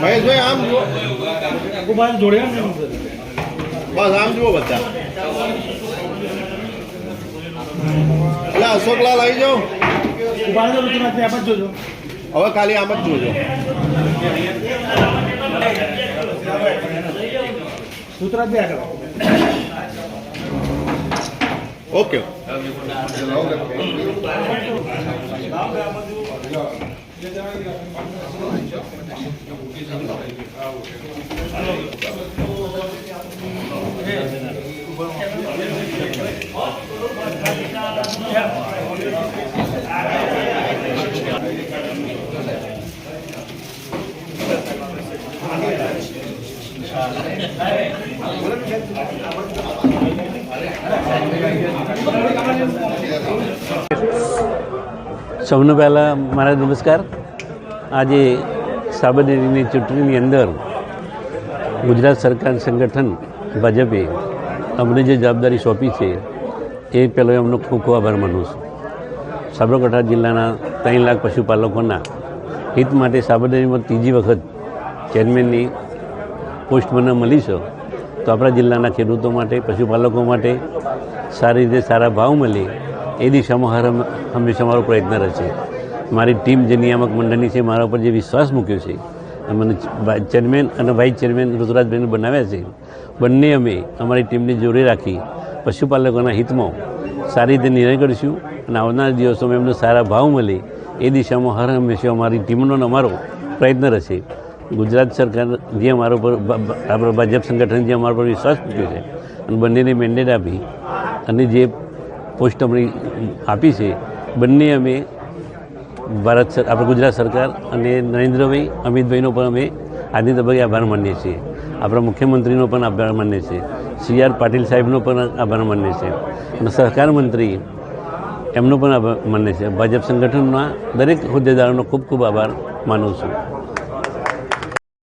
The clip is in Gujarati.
મહેશભાઈ આમ જુઓ. કુમાર જોડે બસ આમ જુઓ બધા. એટલે અશોકલાલ આવી જાઓ. કુમાર જોજો. હવે ખાલી આમ જ જોજો. સૂત્ર જ આગળ ઓકે સૌને પહેલાં મારા નમસ્કાર. આજે સાબરમતીની ચૂંટણીની અંદર ગુજરાત સરકાર સંગઠન ભાજપે અમને જે જવાબદારી સોંપી છે, એ પહેલો એમનો ખૂબ ખૂબ આભાર માનું છું. સાબરકાંઠા જિલ્લાના ત્રણ લાખ પશુપાલકોના હિત માટે સાબરમતીમાં ત્રીજી વખત ચેરમેનની પોસ્ટ મને મળી છે, તો આપણા જિલ્લાના ખેડૂતો માટે, પશુપાલકો માટે સારી રીતે સારા ભાવ મળે એ દિશામાં હર હંમેશા મારો પ્રયત્ન રહેશે મારી ટીમ જે નિયામક મંડળની છે, મારા ઉપર જે વિશ્વાસ મૂક્યો છે મને ચેરમેન અને વાઇસ ચેરમેન ઋતુરાજભાઈને બનાવ્યા છે, બંને અમે અમારી ટીમને જોડે રાખી પશુપાલકોના હિતમાં સારી રીતે નિર્ણય કરીશું અને આવનારા દિવસોમાં એમને સારા ભાવ મળે એ દિશામાં હર હંમેશા અમારી ટીમનો અમારો પ્રયત્ન રહેશે. ગુજરાત સરકાર જે અમારા પર બ- બ- ભાજપ સંગઠન જે અમારા પર વિશ્વાસ મૂક્યો છે, અને બંનેને મેન્ડેટ આપી અને જે પોસ્ટ અમને આપી છે, બંને અમે ભારત સર, આપણે ગુજરાત સરકાર અને નરેન્દ્રભાઈ, અમિતભાઈનો પણ અમે આજની તબક્કે આભાર માનીએ છીએ. આપણા મુખ્યમંત્રીનો પણ આભાર માનીએ છીએ. સી આર પાટીલ સાહેબનો પણ આભાર માનીએ છીએ. અને સહકાર મંત્રી એમનો પણ આભાર માનીએ છીએ. ભાજપ સંગઠનના દરેક હોદ્દેદારોનો ખૂબ ખૂબ આભાર માનું છું.